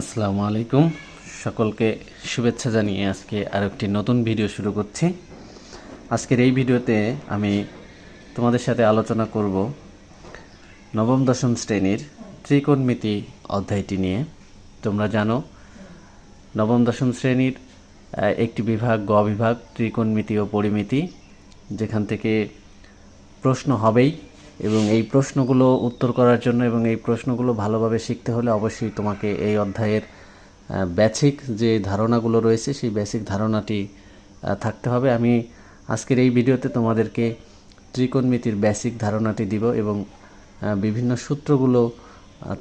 আসসালামু আলাইকুম। সকলকে শুভেচ্ছা জানিয়ে আজকে আর একটি নতুন ভিডিও শুরু করছি। আজকের এই ভিডিওতে আমি তোমাদের সাথে আলোচনা করব নবম, দশম শ্রেণির ত্রিকোণমিতি অধ্যায়টি নিয়ে। তোমরা জানো, নবম, দশম শ্রেণির একটি বিভাগ, গ বিভাগ, ত্রিকোণমিতি ও পরিমিতি, যেখান থেকে প্রশ্ন হবেই। এবং এই প্রশ্নগুলো উত্তর করার জন্য এবং এই প্রশ্নগুলো ভালোভাবে শিখতে হলে অবশ্যই তোমাকে এই অধ্যায়ের বেসিক যে ধারণাগুলো রয়েছে, সেই বেসিক ধারণাটি থাকতে হবে। আমি আজকের এই ভিডিওতে তোমাদেরকে ত্রিকোণমিতির বেসিক ধারণাটি দিব এবং বিভিন্ন সূত্রগুলো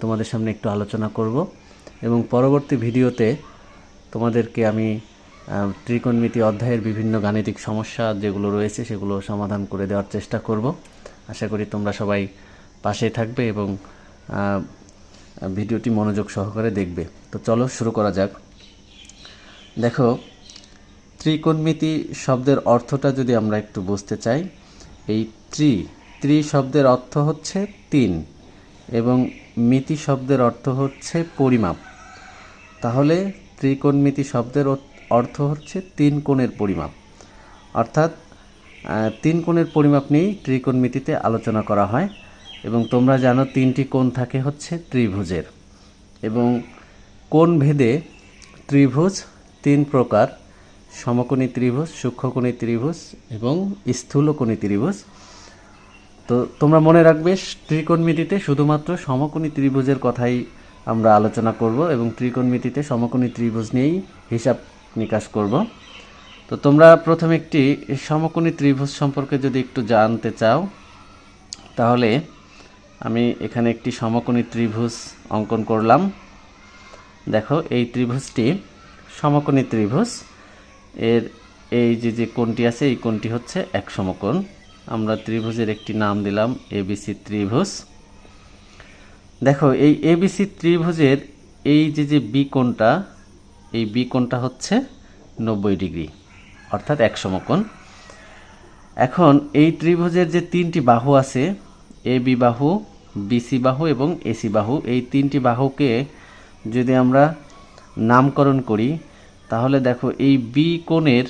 তোমাদের সামনে একটু আলোচনা করব এবং পরবর্তী ভিডিওতে তোমাদেরকে আমি ত্রিকোণমিতি অধ্যায়ের বিভিন্ন গাণিতিক সমস্যা যেগুলো রয়েছে সেগুলো সমাধান করে দেওয়ার চেষ্টা করব। আশা করি তোমরা সবাই পাশে থাকবে এবং ভিডিওটি মনোযোগ সহকারে দেখবে। তো চলো শুরু করা যাক। দেখো, ত্রিকোণমিতি শব্দের অর্থটা যদি আমরা একটু বুঝতে চাই, এই ত্রি ত্রি শব্দের অর্থ হচ্ছে তিন এবং মিতি শব্দের অর্থ হচ্ছে পরিমাপ। তাহলে ত্রিকোণমিতি শব্দের অর্থ- হচ্ছে তিন কোণের পরিমাপ। অর্থাৎ তিন কোণের পরিমাপ নিয়েই ত্রিকোণমিতিতে আলোচনা করা হয় এবং তোমরা জানো তিনটি কোণ থাকে হচ্ছে ত্রিভুজের। এবং কোণ ভেদে ত্রিভুজ তিন প্রকার, সমকোণী ত্রিভুজ, সূক্ষ্মকোণী ত্রিভুজ এবং স্থূলকোণী ত্রিভুজ। তো তোমরা মনে রাখবে, ত্রিকোণমিতিতে শুধুমাত্র সমকোণী ত্রিভুজের কথাই আমরা আলোচনা করব এবং ত্রিকোণমিতিতে সমকোণী ত্রিভুজ নিয়েই হিসাব নিকাশ করব। তো তোমরা প্রথমে একটি সমকোণী ত্রিভুজ সম্পর্কে যদি একটু জানতে চাও, তাহলে আমি এখানে একটি সমকোণী ত্রিভুজ অঙ্কন করলাম। দেখো, এই ত্রিভুজটি সমকোণী ত্রিভুজ। এর এই যে যে কোণটি আছে, এই কোণটি হচ্ছে এক সমকোণ। আমরা ত্রিভুজের একটি নাম দিলাম এবিসি ত্রিভুজ। দেখো, এই এবিসি ত্রিভুজের এই যে যে বি কোণটা, এই বি কোণটা হচ্ছে নব্বই ডিগ্রি। অর্থাৎ এক সমকোণ। এখন এই ত্রিভুজের যে তিনটি বাহু আছে, এ বি বাহু বিসি বাহু এবং এসি বাহু, এই তিনটি বাহুকে যদি আমরা নামকরণ করি, তাহলে দেখো এই বি কোণের,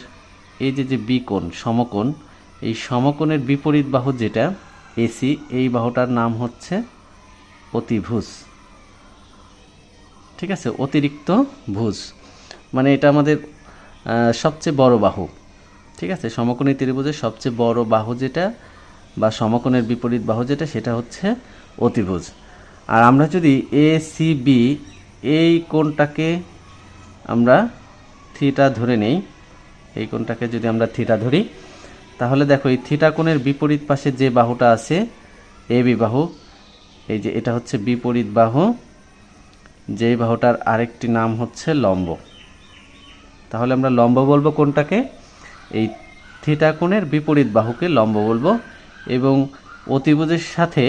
এই যে যে বি কোণ, সমকোণ, এই সমকোণের বিপরীত বাহু যেটা এসি এই বাহুটার নাম হচ্ছে অতিভুজ। ঠিক আছে? অতিরিক্ত ভুজ। মানে এটা আমাদের সবচেয়ে বড় বাহু। ঠিক আছে? সমকোণী ত্রিভুজের সবচেয়ে বড় বাহু যেটা বা সমকোণের বিপরীত বাহু যেটা, সেটা হচ্ছে অতিভুজ। আর আমরা যদি এ সি বি এই কোণটাকে আমরা থিটা ধরে নেই, এই কোণটাকে যদি আমরা থিটা ধরি, তাহলে দেখো এই থিটা কোণের বিপরীত পাশে যে বাহুটা আছে এ বি বাহু, এই যে এটা হচ্ছে বিপরীত বাহু, যেই বাহুটার আরেকটি নাম হচ্ছে লম্ব। তাহলে আমরা লম্ব বলব কোনটাকে? এই থিটা কোণের বিপরীত বাহুকে লম্ব বলব। এবং অতিভুজের সাথে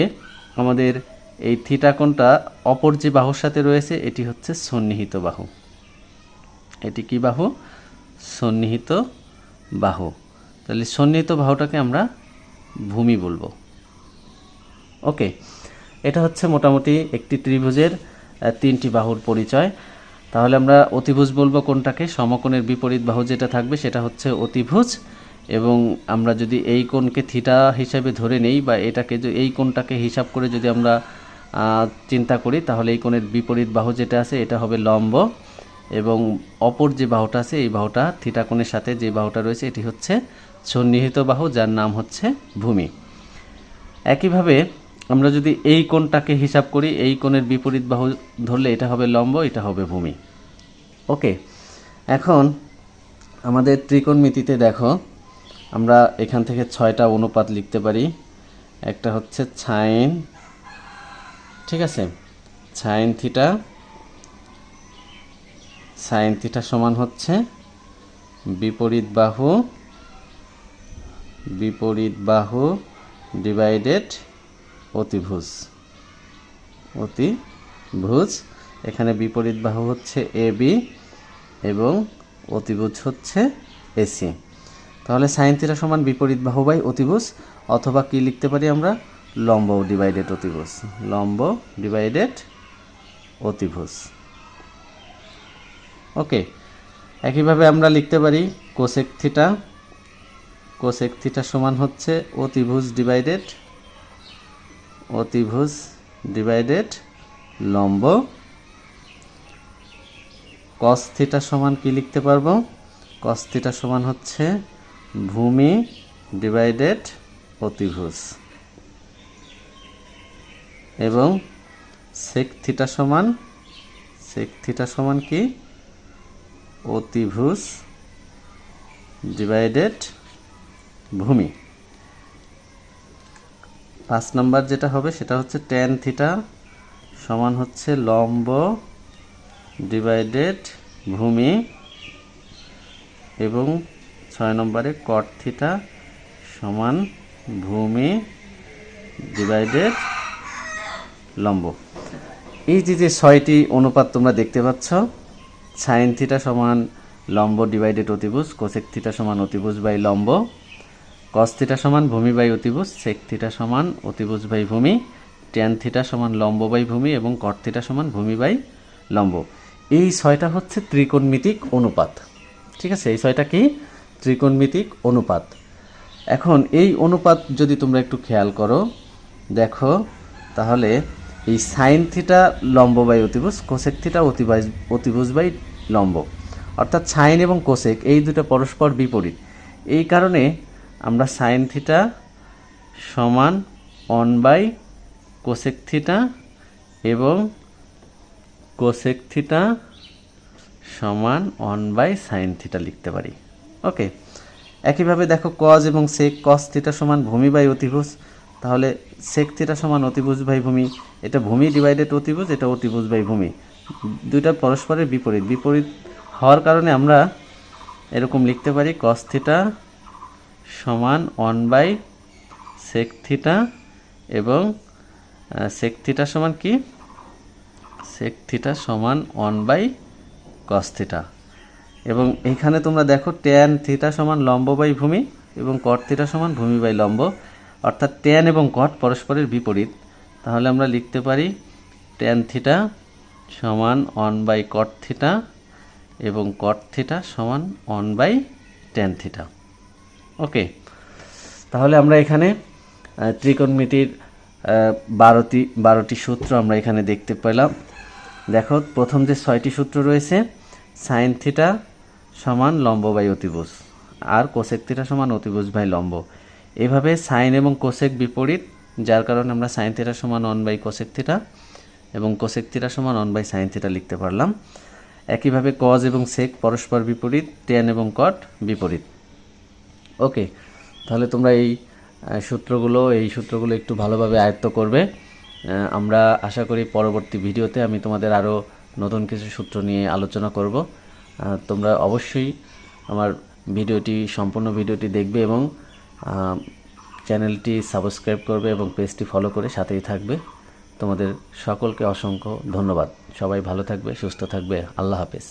আমাদের এই থিটা কোণটা অপর যে বাহুর সাথে রয়েছে, এটি হচ্ছে সন্নিহিত বাহু। এটি কি বাহু? সন্নিহিত বাহু। তাহলে সন্নিহিত বাহুটাকে আমরা ভূমি বলব। ওকে, এটা হচ্ছে মোটামুটি একটি ত্রিভুজের তিনটি বাহুর পরিচয়। তাহলে আমরা অতিভুজ বলব কোনটাকে? সমকোণের বিপরীত বাহু যেটা থাকবে সেটা হচ্ছে অতিভুজ। এবং আমরা যদি এই কোণকে থিটা হিসাবে ধরে নেই বা এটাকে এই কোণটাকে হিসাব করে যদি আমরা চিন্তা করি, তাহলে এই কোণের বিপরীত বাহু যেটা আছে এটা হবে লম্ব। এবং অপর যে বাহুটা আছে, এই বাহুটা থিটা কোণের সাথে যে বাহুটা রয়েছে, এটি হচ্ছে সন্নিহিত বাহু, যার নাম হচ্ছে ভূমি। একইভাবে আমরা যদি এই কোণটাকে হিসাব করি, এই কোণের বিপরীত বাহু ধরলে এটা হবে লম্ব, এটা হবে ভূমি। ওকে, এখন আমাদের ত্রিকোণমিতিতে দেখো, আমরা এখান থেকে ছয়টা অনুপাত লিখতে পারি। একটা হচ্ছে ছাইন ঠিক আছে? সাইন থিটা সাইন থিটা সমান হচ্ছে বিপরীত বাহু বিপরীত বাহু ডিভাইডেড অতিভুজ। অতিভুজ। এখানে বিপরীত বাহু হচ্ছে এ বি এবং অতিভুজ হচ্ছে এসি তাহলে সাইন থিটা সমান বিপরীত বাহু বাই অতিভুজ, অথবা কি লিখতে পারি আমরা? লম্ব ডিভাইডেড অতিভুজ। লম্ব ডিভাইডেড অতিভুজ। ওকে, একইভাবে আমরা লিখতে পারি কোসেক থিটা। কোসেক থিটা সমান হচ্ছে অতিভুজ ডিভাইডেড অতিভুজ ডিভাইডেড লম্ব। কস থিটা সমান কি লিখতে পারব? কস থিটা সমান হচ্ছে ভূমি ডিভাইডেড অতিভুজ। এবং সেক থিটা সমান সেক থিটা সমান কি? অতিভুজ ডিভাইডেড ভূমি। পাঁচ নাম্বার যেটা হবে সেটা হচ্ছে টেন থিটা সমান হচ্ছে লম্ব ডিভাইডেড ভূমি এবং ছয় নম্বরে কট থিটা সমান ভূমি ডিভাইডেড লম্ব। এই যে যে ছয়টি অনুপাত তোমরা দেখতে পাচ্ছ সাইন থিটা সমান লম্ব ডিভাইডেড অতিভুজ কোসেক থিটা সমান অতিভুজ বাই লম্ব। কস সমান ভূমি বাই অতিভুজ সেক থিটা সমান অতিভুজ বাই ভূমি ট্যান থিটা সমান লম্ব বাই ভূমি এবং কট থিটা সমান ভূমি বাই লম্ব। এই ছয়টা হচ্ছে ত্রিকোণমিতিক অনুপাত। ঠিক আছে? এই ছয়টা কি? ত্রিকোণমিতিক অনুপাত। এখন এই অনুপাত যদি তোমরা একটু খেয়াল করো, দেখো, তাহলে এই সাইন থিটা লম্ব বাই অতিভুজ, কোসেক থিটা অতিবাই অতিভুজ বাই লম্ব। অর্থাৎ সাইন এবং কোসেক, এই দুটো পরস্পর বিপরীত। এই কারণে আমরা সাইন থিটা সমান অন বাই কোসেক থিটা এবং কোসেক থিটা সমান অন বাই সাইন থিটা লিখতে পারি। ওকে একইভাবে দেখো কজ এবং সেক কস থিটা সমান ভূমি বাই অতিভুজ। তাহলে সেক থিটা সমান অতিভুজ বাই ভূমি, এটা ভূমি ডিভাইডেড অতিভুজ, এটা অতিভুজ বাই ভূমি। দুইটা পরস্পরের বিপরীত। বিপরীত হওয়ার কারণে আমরা এরকম লিখতে পারি কস থিটা সমান ওয়ান বাই সেক থিটা এবং সেক থিটা সমান কি? সেক থিটা সমান ওয়ান বাই কস থিটা এবং এইখানে তোমরা দেখো ট্যান থিটা সমান লম্ব বাই ভূমি এবং কট থিটা সমান ভূমি বাই লম্ব। অর্থাৎ ট্যান এবং কট পরস্পরের বিপরীত। তাহলে আমরা লিখতে পারি ট্যান থিটা সমান ওয়ান বাই কট থিটা এবং কট থিটা সমান one by tan theta okay. তাহলে আমরা এখানে ত্রিকোণমিতির বারোটি বারোটি সূত্র আমরা এখানে দেখতে পেলাম। দেখো, প্রথম যে ছয়টি সূত্র রয়েছে সাইন থিটা সমান লম্ব বাই অতিভুজ, আর কোসেক থিটা সমান অতিভুজ বাই লম্ব। এভাবে সাইন এবং কোসেক বিপরীত, যার কারণে আমরা সাইন থিটা সমান অন বাই কোসেক থিটা এবং কোসেক থিটা সমান অন বাই সাইন থিটা লিখতে পারলাম। একইভাবে কজ এবং সেক পরস্পর বিপরীত টেন এবং কট বিপরীত। ওকে, তাহলে তোমরা এই সূত্রগুলো এই সূত্রগুলো একটু ভালোভাবে আয়ত্ত করবে। আমরা আশা করি পরবর্তী ভিডিওতে আমি তোমাদের আরও নতুন কিছু সূত্র নিয়ে আলোচনা করব। তোমরা অবশ্যই আমার ভিডিওটি, সম্পূর্ণ ভিডিওটি দেখবে এবং চ্যানেলটি সাবস্ক্রাইব করবে এবং পেজটি ফলো করে সাথেই থাকবে। তোমাদের সকলকে অসংখ্য ধন্যবাদ। সবাই ভালো থাকবে, সুস্থ থাকবে। আল্লাহ হাফেজ।